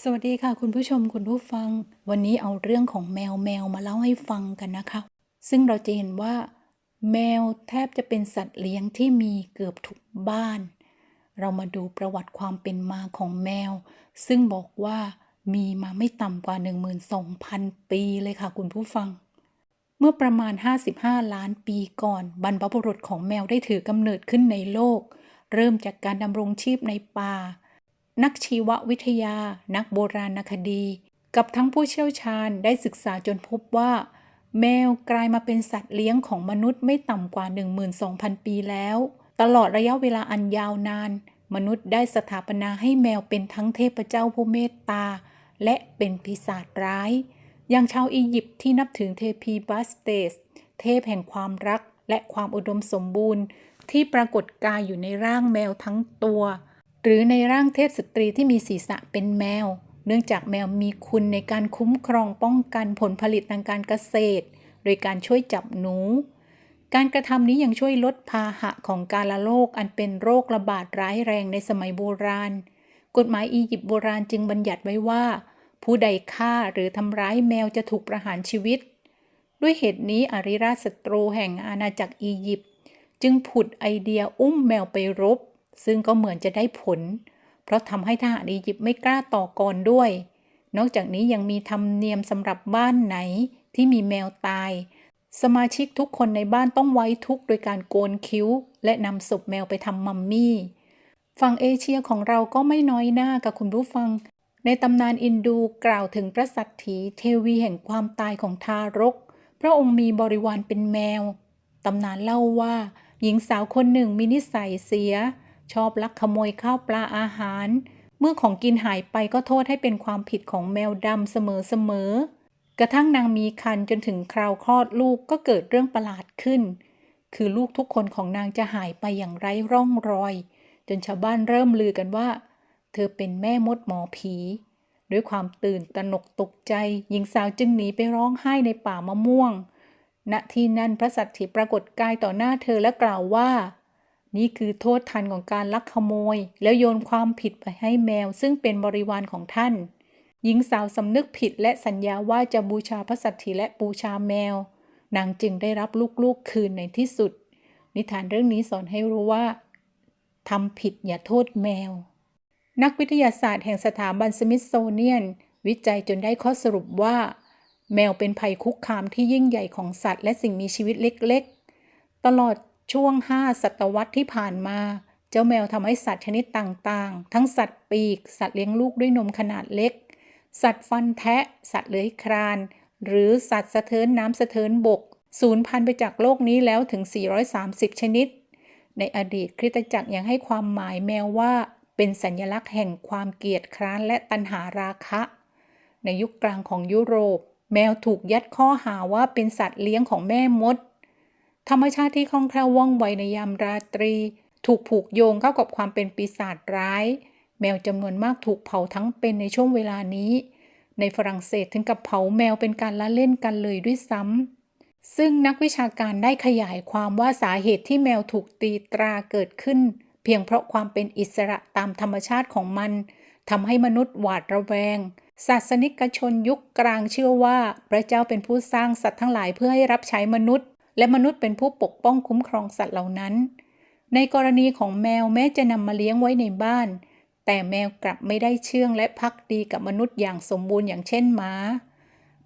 สวัสดีค่ะ คุณผู้ชมคุณผู้ฟัง วันนี้เอาเรื่องของแมวแมวมาเล่าให้ฟังกันนะคะ ซึ่งเราจะเห็นว่า แมวแทบจะเป็นสัตว์เลี้ยงที่มีเกือบทุกบ้าน เรามาดูประวัติความเป็นมาของแมว ซึ่งบอกว่ามีมาไม่ต่ำกว่า 12,000 ปีเลยค่ะ คุณผู้ฟัง เมื่อประมาณ 55 ล้านปีก่อน บรรพบุรุษของแมวได้ถือกำเนิดขึ้นในโลก เริ่มจากการดำรงชีพในป่า นักชีววิทยา นักโบราณคดี กับทั้งผู้เชี่ยวชาญได้ศึกษาจนพบว่า แมวกลายมาเป็นสัตว์เลี้ยงของมนุษย์ไม่ต่ำกว่า 12,000 ปีแล้ว ตลอดระยะเวลาอันยาวนาน มนุษย์ได้สถาปนาให้แมวเป็นทั้งเทพเจ้าผู้เมตตา และเป็นปีศาจร้าย อย่างชาวอียิปต์ที่นับถือเทพีบัสเตส เทพแห่งความรักและความอุดมสมบูรณ์ ที่ปรากฏกายอยู่ในร่างแมวทั้งตัว หรือในร่างเทพสตรีที่มีศีรษะเป็นแมว เนื่องจากแมวมีคุณในการคุ้มครองป้องกันผลผลิตทางการเกษตร โดยการช่วยจับหนู การกระทำนี้ยังช่วยลดพาหะของการละโรคอันเป็นโรคระบาดร้ายแรงในสมัยโบราณ กฎหมายอียิปต์โบราณจึงบัญญัติไว้ว่า ผู้ใดฆ่าหรือทำร้ายแมวจะถูกประหารชีวิต ด้วยเหตุนี้อาริราชศัตรูแห่งอาณาจักรอียิปต์จึงผุดไอเดียอุ้มแมวไปรบ ซึ่งก็เหมือนจะได้ผล เพราะทำให้ทหารอียิปต์ไม่กล้าต่อกรด้วย นอกจากนี้ยังมีธรรมเนียมสำหรับบ้านไหนที่มีแมวตาย สมาชิกทุกคนในบ้านต้องไว้ทุกข์โดยการโกนคิ้ว และนำศพแมวไปทำมัมมี่ฝั่งเอเชียของเราก็ไม่น้อยหน้ากับคุณผู้ฟัง ในตำนานอินดูกล่าวถึงพระสัตถีเทวีแห่งความตายของทารก พระองค์มีบริวารเป็นแมว ตำนานเล่าว่า หญิงสาวคนหนึ่งมีนิสัยเสีย ชอบลักขโมยข้าวปลาอาหาร เมื่อของกินหายไปก็โทษให้เป็นความผิดของแมวดำเสมอๆ กระทั่งนางมีคันจนถึงคราวคลอดลูกก็เกิดเรื่องประหลาดขึ้น คือลูกทุกคนของนางจะหายไปอย่างไร้ร่องรอย จนชาวบ้านเริ่มลือกันว่า เธอเป็นแม่มดหมอผีด้วยความตื่นตระหนกตกใจ หญิงสาวจึงหนีไปร้องไห้ในป่ามะม่วง ณ ที่นั่นพระสัตถิปรากฏกายต่อหน้าเธอและกล่าวว่า นี่คือโทษทันของการลักขโมย แล้วโยนความผิดไปให้แมว ซึ่งเป็นบริวารของท่าน หญิงสาวสำนึกผิดและสัญญาว่าจะบูชาพระสัตถิและบูชาแมว นางจึงได้รับลูกๆคืนในที่สุด นิทานเรื่องนี้สอนให้รู้ว่าทำผิดอย่าโทษแมว นักวิทยาศาสตร์แห่งสถาบันสมิธโซเนียน วิจัยจนได้ข้อสรุปว่า แมวเป็นภัยคุกคามที่ยิ่งใหญ่ของสัตว์ และสิ่งมีชีวิตเล็กๆ ตลอด ช่วง 5 ศตวรรษที่ผ่านมา เจ้าแมวทำให้สัตว์ชนิดต่างๆ ทั้งสัตว์ปีก สัตว์เลี้ยงลูกด้วยนมขนาดเล็ก สัตว์ฟันแทะ สัตว์เลื้อยคลาน หรือสัตว์สะเทินน้ำสะเทินบกสูญพันธุ์ไปจากโลกนี้แล้วถึง 430 ชนิด ในอดีตคริสตจักรยังให้ความหมายแมวว่าเป็นสัญลักษณ์แห่งความเกียจคร้านและตัณหาราคะ ในยุคกลางของยุโรป แมวถูกยัดข้อหาว่าเป็นสัตว์เลี้ยงของแม่มด ธรรมชาติที่คล่องแคล่วว่องไวในยามราตรี ถูกผูกโยงเข้ากับความเป็นปีศาจร้าย แมวจำนวนมากถูกเผาทั้งเป็นในช่วงเวลานี้ ในฝรั่งเศสถึงกับเผาแมวเป็นการละเล่นกันเลยด้วยซ้ำซึ่งนักวิชาการได้ขยายความว่าสาเหตุที่แมวถูกตีตราเกิดขึ้น เพียงเพราะความเป็นอิสระตามธรรมชาติของมันทำให้มนุษย์หวาดระแวง ศาสนิกชนยุคกลางเชื่อว่า พระเจ้าเป็นผู้สร้างสัตว์ทั้งหลายเพื่อให้รับใช้มนุษย์ และมนุษย์เป็นผู้ปกป้องคุ้มครองสัตว์เหล่านั้น ในกรณีของแมวแม้จะนำมาเลี้ยงไว้ในบ้าน แต่แมวกลับไม่ได้เชื่องและพักดีกับมนุษย์อย่างสมบูรณ์อย่างเช่นม้า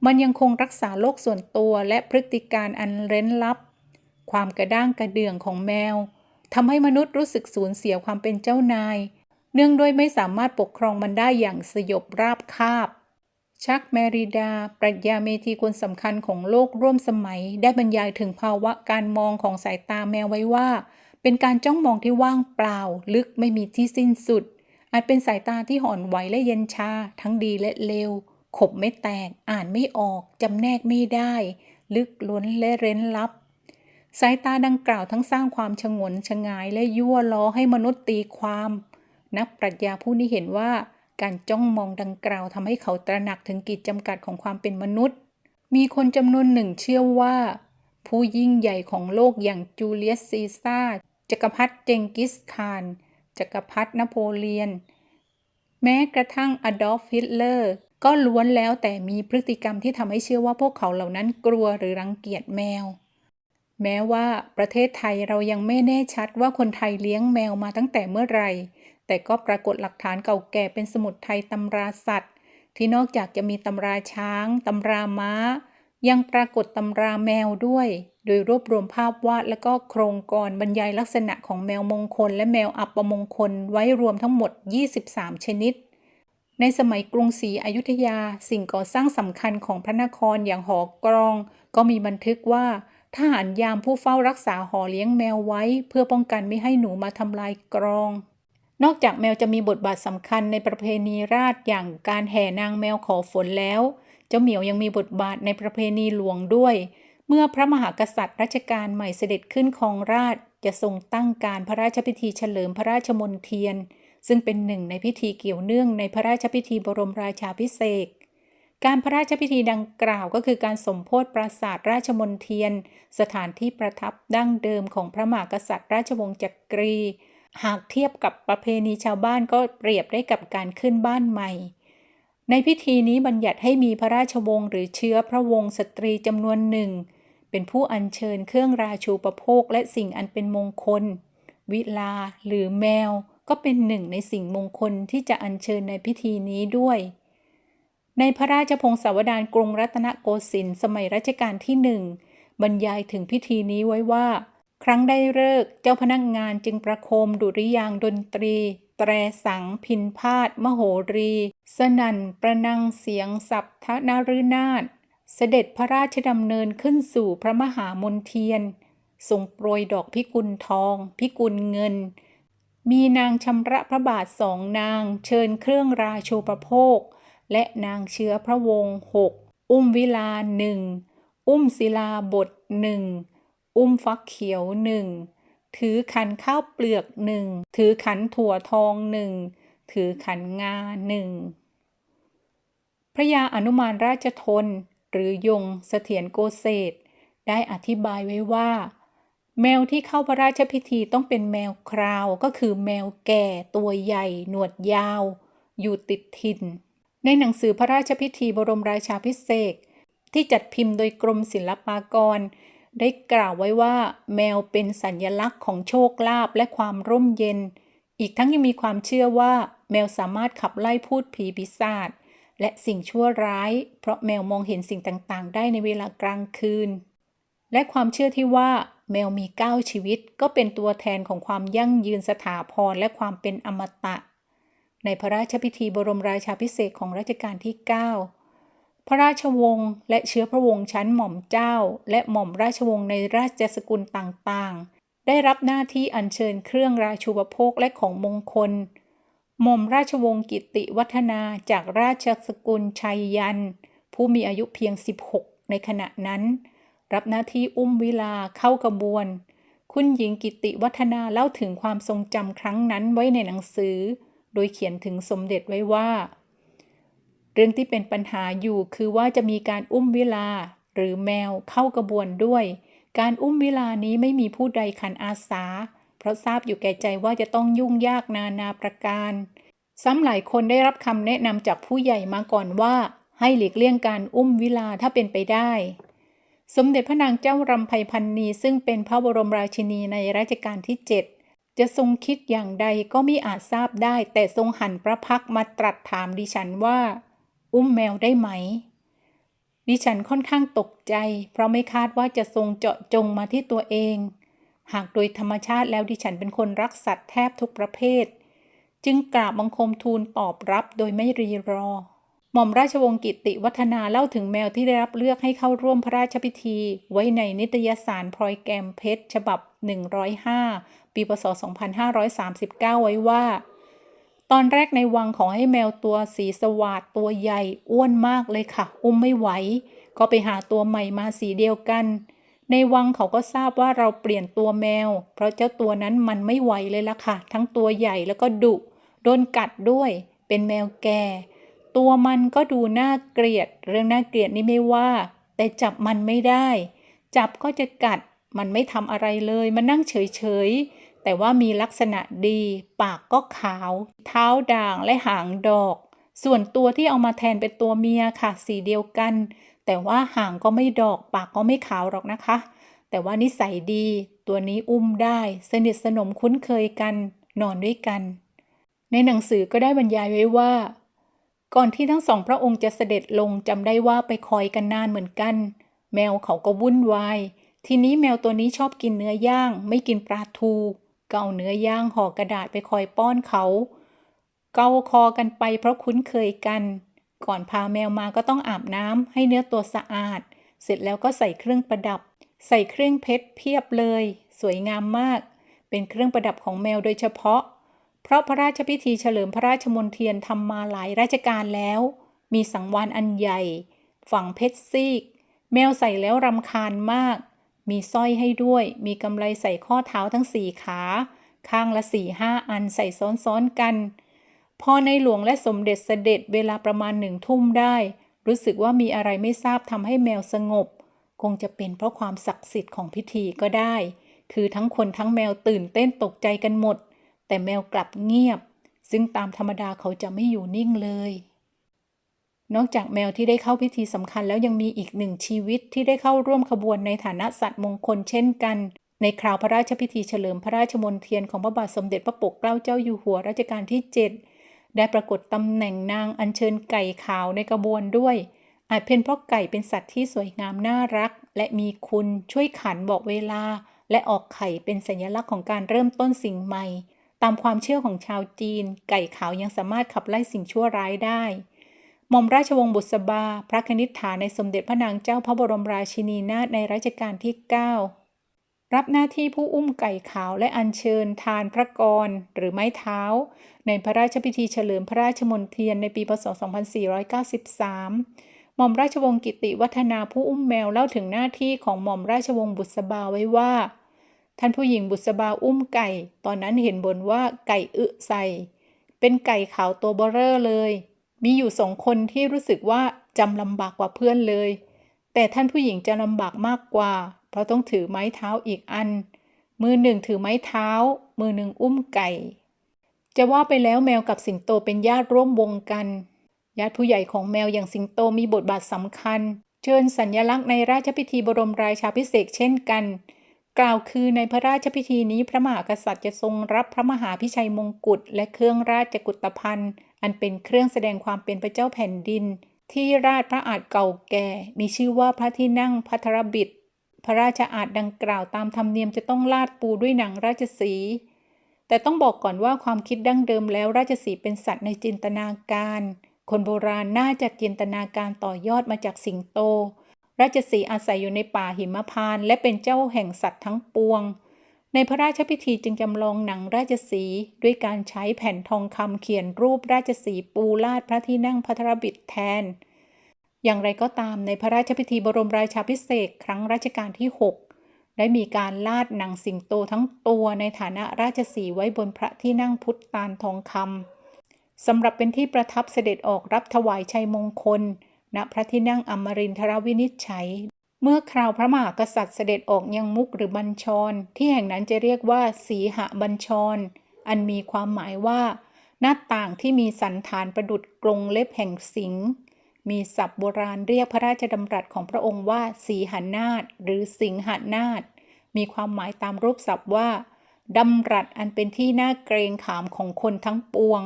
มันยังคงรักษาโลกส่วนตัวและพฤติการอันเร้นลับ ความกระด้างกระเดื่องของแมวทำให้มนุษย์รู้สึกสูญเสียความเป็นเจ้านาย เนื่องด้วยไม่สามารถปกครองมันได้อย่างสยบราบคาบ ชักแมริดา ปรัชญาเมธีคนสำคัญของโลกร่วมสมัย ได้บรรยายถึงภาวะการมองของสายตาแมวไว้ว่า เป็นการจ้องมองที่ว่างเปล่า ลึกไม่มีที่สิ้นสุด อาจเป็นสายตาที่ห่อนไหวและเย็นชา ทั้งดีและเลวขบไม่แตก อ่านไม่ออก จำแนกไม่ได้ ลึกล้นและเร้นลับ สายตาดังกล่าวทั้งสร้างความชงนชงายและยั่วล้อให้มนุษย์ตีความ นักปรัชญาผู้นี้เห็นว่า การจ้องมองดังกล่าวทำให้เขาตระหนักถึงกิจจำกัดของความเป็นมนุษย์ มีคนจำนวนหนึ่งเชื่อว่า ผู้ยิ่งใหญ่ของโลกอย่างจูเลียสซีซ่าร์จักรพรรดิเจงกิสข่านจักรพรรดินโปเลียน แม้กระทั่งอดอล์ฟฮิตเลอร์ ก็ล้วนแล้วแต่มีพฤติกรรมที่ทำให้เชื่อว่าพวกเขาเหล่านั้นกลัวหรือรังเกียจแมว แม้ว่าประเทศไทยเรายังไม่แน่ชัดว่าคนไทยเลี้ยงแมวมาตั้งแต่เมื่อไหร่ แต่ก็ปรากฏหลักฐานเก่าแก่เป็นสมุดไทยตำราสัตว์ ที่นอกจากจะมีตำราช้างตำราม้า ยังปรากฏตำราแมวด้วย โดยรวบรวมภาพวาดและก็โครงกรบรรยายลักษณะของแมวมงคล และแมวอัปมงคลไว้รวมทั้งหมด 23 ชนิดในสมัยกรุงศรีอยุธยาสิ่งก่อสร้างสำคัญของพระนครอย่างหอกรอง ก็มีบันทึกว่าทหารยามผู้เฝ้ารักษาหอเลี้ยงแมวไว้ เพื่อป้องกันไม่ให้หนูมาทำลายกรอง นอกจากแมวจะมีบทบาทสำคัญในประเพณีราชอย่างการแห่นางแมวขอฝนแล้ว เจ้าเหมียวยังมีบทบาทในประเพณีหลวงด้วย เมื่อพระมหากษัตริย์รัชกาลใหม่เสด็จขึ้นครองราชจะทรงตั้งการพระราชพิธีเฉลิมพระราชมนเทียน ซึ่งเป็นหนึ่งในพิธีเกี่ยวเนื่องในพระราชพิธีบรมราชาภิเศษการพระราชพิธีดังกล่าวก็คือการสมโพธิปราสาทราชมนเทียน สถานที่ประทับดั้งเดิมของพระมหากษัตริย์ราชวงศ์จักรี หากเทียบกับประเพณีชาวบ้านก็เปรียบได้กับการขึ้นบ้านใหม่ ในพิธีนี้บัญญัติให้มีพระราชวงศ์หรือเชื้อพระวงศ์สตรีจำนวนหนึ่ง เป็นผู้อัญเชิญเครื่องราชูประโภคและสิ่งอันเป็นมงคล วิลาหรือแมว ก็เป็นหนึ่งในสิ่งมงคลที่จะอัญเชิญในพิธีนี้ด้วย ในพระราชพงศาวดารกรุงรัตนโกสินทร์สมัยรัชกาลที่หนึ่งบรรยายถึงพิธีนี้ไว้ว่า ครั้งได้เลิกเจ้าพนักงานจึงประโคมดุริยางดนตรี แตรสังพินพาดมโหรี สนั่นประนังเสียงสัพทนารนาถเสด็จพระราชดำเนินขึ้นสู่พระมหามนเทียนทรงโปรยดอกพิกุลทอง พิกุลเงิน มีนางชำระพระบาทสองนาง เชิญเครื่องราชูปโภค และนางเชื้อพระวงศ์หกอุ้มวิลาหนึ่งอุ้มศิลาบทหนึ่ง อุ้มฟักเขียวหนึ่งถือขันข้าวเปลือกหนึ่งถือขันถั่วทองหนึ่งถือขันงาหนึ่งพระยาอนุมานราชทนหรือยงเสถียรโกเศษได้อธิบายไว้ว่า แมวที่เข้าพระราชพิธีต้องเป็นแมวคราวก็คือแมวแก่ตัวใหญ่ หนวดยาว อยู่ติดถิ่นในหนังสือพระราชพิธีบรมราชาภิเศษที่จัดพิมพ์โดยกรมศิลปากร ได้กล่าวไว้ว่า แมวเป็นสัญลักษณ์ของโชคลาภและความร่มเย็น อีกทั้งยังมีความเชื่อว่า แมวสามารถขับไล่พูดผีปีศาจและสิ่งชั่วร้าย เพราะแมวมองเห็นสิ่งต่างๆ ได้ในเวลากลางคืน และความเชื่อที่ว่า แมวมีเก้าชีวิต ก็เป็นตัวแทนของความยั่งยืนสถาพรและความเป็นอมตะ ในพระราชพิธีบรมราชาภิเศษของรัชกาลที่ 9 พระราชวงศ์และเชื้อพระวงศ์ชั้นหม่อมเจ้า และหม่อมราชวงศ์ในราชสกุลต่างๆ ได้รับหน้าที่อัญเชิญเครื่องราชูปโภคและของมงคล หม่อมราชวงศ์กิติวัฒนาจากราชสกุลชัยยัน ผู้มีอายุเพียง 16 ในขณะนั้น รับหน้าที่อุ้มวิลาเข้ากระบวน คุณหญิงกิติวัฒนาเล่าถึงความทรงจำครั้งนั้นไว้ในหนังสือ โดยเขียนถึงสมเด็จไว้ว่า เรื่องที่เป็นปัญหาอยู่คือว่าจะมีการอุ้มเวลา หรือแมวเข้ากระบวนด้วย การอุ้มเวลานี้ไม่มีผู้ใดขันอาสา เพราะทราบอยู่แก่ใจว่าจะต้องยุ่งยากนานาประการ ซ้ำหลายคนได้รับคำแนะนำจากผู้ใหญ่มาก่อนว่า ให้หลีกเลี่ยงการอุ้มเวลาถ้าเป็นไปได้ สมเด็จพระนางเจ้ารำไพพันนีซึ่งเป็นพระบรมราชินีในรัชกาลที่ 7จะทรงคิดอย่างใดก็ไมิอาจทราบได้ แต่ทรงหันพระพักมาตรัสถามดิฉันว่า อุ้มแมวได้ไหม ดิฉันค่อนข้างตกใจ เพราะไม่คาดว่าจะทรงเจาะจงมาที่ตัวเอง หากโดยธรรมชาติแล้วดิฉันเป็นคนรักสัตว์แทบทุกประเภท จึงกราบบังคมทูลตอบรับโดยไม่รีรอ หม่อมราชวงศ์กิติวัฒนาเล่าถึงแมวที่ได้รับเลือกให้เข้าร่วมพระราชพิธี ไว้ในนิตยสารพลอยแกมเพชรฉบับ 105 ปีพศ 2539 ไว้ว่า ตอนแรกในวังของให้แมวตัวสีสวาดตัวใหญ่อ้วนมากเลยค่ะ อุ้มไม่ไหว ก็ไปหาตัวใหม่มาสีเดียวกัน ในวังเขาก็ทราบว่าเราเปลี่ยนตัวแมว เพราะเจ้าตัวนั้นมันไม่ไหวเลยล่ะค่ะ ทั้งตัวใหญ่แล้วก็ดุโดนกัดด้วย เป็นแมวแก่ ตัวมันก็ดูน่าเกลียด เรื่องน่าเกลียดนี่ไม่ว่า แต่จับมันไม่ได้ จับก็จะกัด มันไม่ทำอะไรเลย มันนั่งเฉยๆ แต่ว่ามีลักษณะดี ปากก็ขาว เท้าด่างและหางดอก ส่วนตัวที่เอามาแทนเป็นตัวเมียค่ะ สีเดียวกัน แต่ว่าหางก็ไม่ดอก ปากก็ไม่ขาวหรอกนะคะ แต่ว่านิสัยดี ตัวนี้อุ้มได้ สนิทสนมคุ้นเคยกัน นอนด้วยกัน ในหนังสือก็ได้บรรยายไว้ว่า ก่อนที่ทั้งสองพระองค์จะเสด็จลงจำได้ว่าไปคอยกันนานเหมือนกัน แมวเขาก็วุ่นวาย ทีนี้แมวตัวนี้ชอบกินเนื้อย่าง ไม่กินปลาทู เอาเนื้อย่างห่อกระดาษไปคอยป้อนเขา เกาคอกันไปเพราะคุ้นเคยกัน ก่อนพาแมวมาก็ต้องอาบน้ำให้เนื้อตัวสะอาด เสร็จแล้วก็ใส่เครื่องประดับ ใส่เครื่องเพชรเพียบเลย สวยงามมาก เป็นเครื่องประดับของแมวโดยเฉพาะ เพราะพระราชพิธีเฉลิมพระราชมนเทียนทำมาหลายราชการแล้ว มีสังวานอันใหญ่ ฝังเพชรซีก แมวใส่แล้วรำคาญมาก มีสร้อยให้ด้วย มีกำไลใส่ข้อเท้าทั้งสี่ขา ข้างละสี่ห้าอันใส่ซ้อนๆกัน พอในหลวงและสมเด็จเสด็จเวลาประมาณหนึ่งทุ่มได้ รู้สึกว่ามีอะไรไม่ทราบทำให้แมวสงบ คงจะเป็นเพราะความศักดิ์สิทธิ์ของพิธีก็ได้ คือทั้งคนทั้งแมวตื่นเต้นตกใจกันหมด แต่แมวกลับเงียบ ซึ่งตามธรรมดาเขาจะไม่อยู่นิ่งเลย นอกจากแมวที่ได้เข้าพิธีสำคัญแล้วยังมีอีกหนึ่งชีวิตที่ได้เข้าร่วมขบวนในฐานะสัตว์มงคลเช่นกัน ในคราวพระราชพิธีเฉลิมพระราชมนเทียนของพระบาทสมเด็จพระปกเกล้าเจ้าอยู่หัวรัชกาลที่ 7 ได้ปรากฏตำแหน่งนางอัญเชิญไก่ขาวในกระบวนด้วย อาจเป็นเพราะไก่เป็นสัตว์ที่สวยงามน่ารัก และมีคุณช่วยขันบอกเวลา และออกไข่เป็นสัญลักษณ์ของการเริ่มต้นสิ่งใหม่ ตามความเชื่อของชาวจีน ไก่ขาวยังสามารถขับไล่สิ่งชั่วร้ายได้ หม่อมราชวงศ์บุษบา พระคณิษฐาในสมเด็จพระนางเจ้าพระบรมราชินีนาถในรัชกาลที่ 9 รับหน้าที่ผู้อุ้มไก่ขาวและอัญเชิญทานพระกรหรือไม้เท้า ในพระราชพิธีเฉลิมพระราชมนเทียนในปีพศ 2493 หม่อมราชวงศ์กิติวัฒนาผู้อุ้มแมวเล่าถึงหน้าที่ของหม่อมราชวงศ์บุษบาไว้ว่า ท่านผู้หญิงบุษบาอุ้มไก่ ตอนนั้นเห็นบนว่าไก่อึใส่ เป็นไก่ขาวตัวเบ้อเร่อเลย มีอยู่สองคนที่รู้สึกว่าจำลำบากกว่าเพื่อนเลย แต่ท่านผู้หญิงจะลำบากมากกว่า เพราะต้องถือไม้เท้าอีกอัน มือหนึ่งถือไม้เท้า มือหนึ่งอุ้มไก่ จะว่าไปแล้วแมวกับสิงโตเป็นญาติร่วมวงกันญาติผู้ใหญ่ของแมวอย่างสิงโตมีบทบาทสำคัญ เชิญสัญญลักษณ์ในราชพิธีบรมราชาภิเศษเช่นกัน กล่าวคือในพระราชพิธีนี้พระมหากษัตริย์จะทรงรับพระมหาพิชัยมงกุฎและเครื่องราชกุฏภัณฑ์ อันเป็นเครื่องแสดงความเป็นพระเจ้าแผ่นดิน ที่ราชพระอาจเก่าแก่ มีชื่อว่าพระที่นั่งพัทรบิดพระราชอาณดังกล่าวตามธรรมเนียมจะต้องลาดปูด้วยหนังราชสี แต่ต้องบอกก่อนว่าความคิดดั้งเดิมแล้วราชสีเป็นสัตว์ในจินตนาการ คนโบราณน่าจะจินตนาการต่อยอดมาจากสิงโต ราชสีอาศัยอยู่ในป่าหิมพานต์และเป็นเจ้าแห่งสัตว์ทั้งปวง ในพระราชพิธีจึงจำลองหนังราชสีด้วยการใช้แผ่นทองคำเขียนรูปราชสีปูลาดพระที่นั่งพัทรบิดแทน อย่างไรก็ตามในพระราชพิธีบรมราชาภิเศษครั้งรัชกาลที่ 6 ได้มีการลาดหนังสิงโตทั้งตัวในฐานะราชสีไว้บนพระที่นั่งพุทธตาลทองคำสำหรับเป็นที่ประทับเสด็จออกรับถวายชัยมงคล ณพระที่นั่งอมรินทรวินิจฉัย เมื่อคราวพระมหากษัตริย์เสด็จออกยังมุกหรือบัญชร ที่แห่งนั้นจะเรียกว่า สีหบัญชร อันมีความหมายว่า หน้าต่างที่มีสันฐานประดุดกรงเล็บแห่งสิงห์มีศัพท์โบราณเรียกพระราชดำรัสของพระองค์ว่า สีหานาฏหรือสิงหานาฏมีความหมายตามรูปศัพท์ว่าดำรัสอันเป็นที่น่าเกรงขามของคนทั้งปวง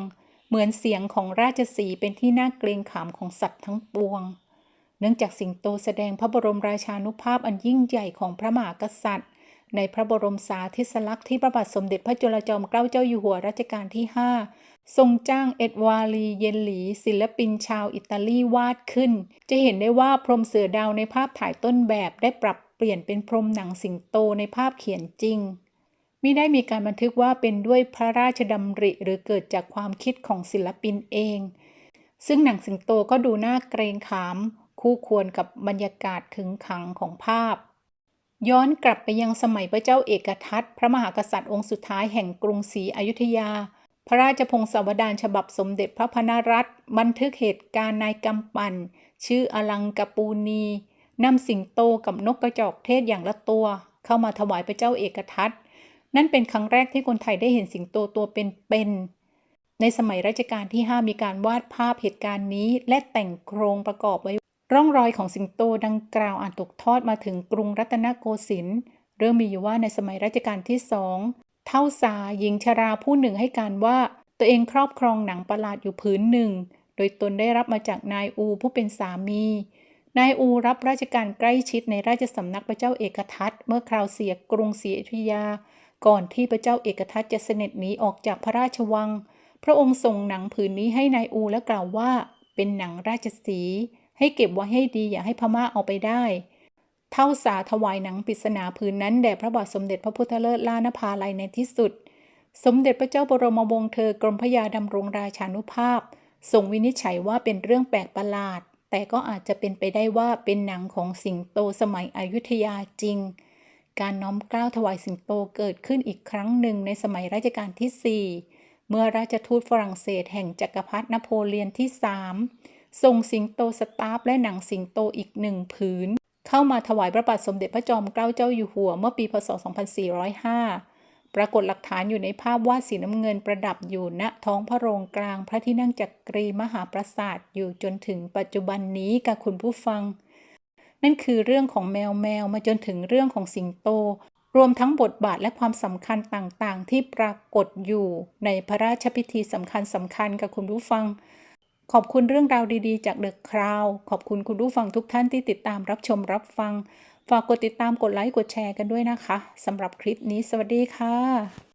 เหมือนเสียงของราชสีเป็นที่น่าเกรงขามของสัตว์ทั้งปวง เนื่องจากสิงโตแสดงพระบรมราชานุภาพอันยิ่งใหญ่ของพระมหากษัตริย์ ในพระบรมสาธิสลักษณ์ที่พระบาทสมเด็จพระจุลจอมเกล้าเจ้าอยู่หัวรัชกาลที่ 5 ทรงจ้างเอ็ดวารีเยนหลี ศิลปินชาวอิตาลีวาดขึ้น จะเห็นได้ว่าพรมเสือดาวในภาพถ่ายต้นแบบได้ปรับเปลี่ยนเป็นพรมหนังสิงโตในภาพเขียนจริงมิได้มีการบันทึกว่าเป็นด้วยพระราชดำริหรือเกิดจากความคิดของศิลปินเอง ซึ่งหนังสิงโตก็ดูน่าเกรงขาม คู่ควรกับบรรยากาศขึงขังของภาพ ย้อนกลับไปยังสมัยพระเจ้าเอกทัตพระมหากษัตริย์องค์สุดท้ายแห่งกรุงศรีอยุธยา พระราชพงศาวดารฉบับสมเด็จพระพนรัตน์บันทึกเหตุการณ์นายกำปั่นชื่ออลังกปูนีนำสิงโตกับนกกระจอกเทศอย่างละตัว เข้ามาถวายพระเจ้าเอกทัตนั่นเป็นครั้งแรกที่คนไทยได้เห็นสิงโตตัวเป็นๆในสมัยรัชกาลที่ 5 มีการวาดภาพเหตุการณ์นี้และแต่งโครงประกอบไว้ ร่องรอยของสิงโตดังกล่าวอาจตกทอดมาถึงกรุงรัตนโกสินทร์เริ่มมีอยู่ว่าในสมัยรัชกาลที่สองเท่าสาหญิงชราผู้หนึ่งให้การว่าตัวเองครอบครองหนังประหลาดอยู่ผืนหนึ่ง โดยตนได้รับมาจากนายอูผู้เป็นสามี นายอูรับราชการใกล้ชิดในราชสำนักพระเจ้าเอกทัตเมื่อคราวเสียกรุงศรีอยุธยา ก่อนที่พระเจ้าเอกทัตจะเสด็จหนีออกจากพระราชวัง พระองค์ส่งหนังผืนนี้ให้นายอูและกล่าวว่า เป็นหนังราชสี ให้เก็บไว้ให้ดีอย่าให้พม่าเอาไปได้ เท่าสาถวายหนังปริศนาผืนนั้นแด่พระบาทสมเด็จพระพุทธเลิศล่านภาลัยในที่สุด สมเด็จพระเจ้าบรมวงศ์เธอกรมพระยาดำรงราชานุภาพทรงวินิจฉัยว่าเป็นเรื่องแปลกประหลาด แต่ก็อาจจะเป็นไปได้ว่าเป็นหนังของสิงโตสมัยอยุธยาจริง การน้อมเกล้าถวายสิงโตเกิดขึ้นอีกครั้งหนึ่งในสมัยรัชกาลที่ 4 เมื่อราชทูตฝรั่งเศสแห่งจักรพรรดินโปเลียนที่ 3 ส่งสิงโตสตาฟและหนังสิงโตอีกหนึ่งผืน เข้ามาถวายพระบาทสมเด็จพระจอมเกล้าเจ้าอยู่หัวเมื่อปีพศ 2405 ปรากฏหลักฐานอยู่ในภาพวาดสีน้ำเงินประดับอยู่ณท้องพระโรงกลางพระที่นั่งจักรีมหาปราสาทอยู่จนถึงปัจจุบันนี้กับคุณผู้ฟัง นั่นคือเรื่องของแมวแมวมาจนถึงเรื่องของสิงโตรวมทั้งบทบาทและความสำคัญต่างๆ ที่ปรากฏอยู่ในพระราชพิธีสำคัญสำคัญกับคุณผู้ฟัง ขอบคุณเรื่องราวดีๆ จากเดอะคราวขอบคุณคุณผู้ฟังทุกท่านที่ติดตามรับชมรับฟัง ฝากกดติดตามกดไลค์กดแชร์กันด้วยนะคะสำหรับคลิปนี้สวัสดีค่ะ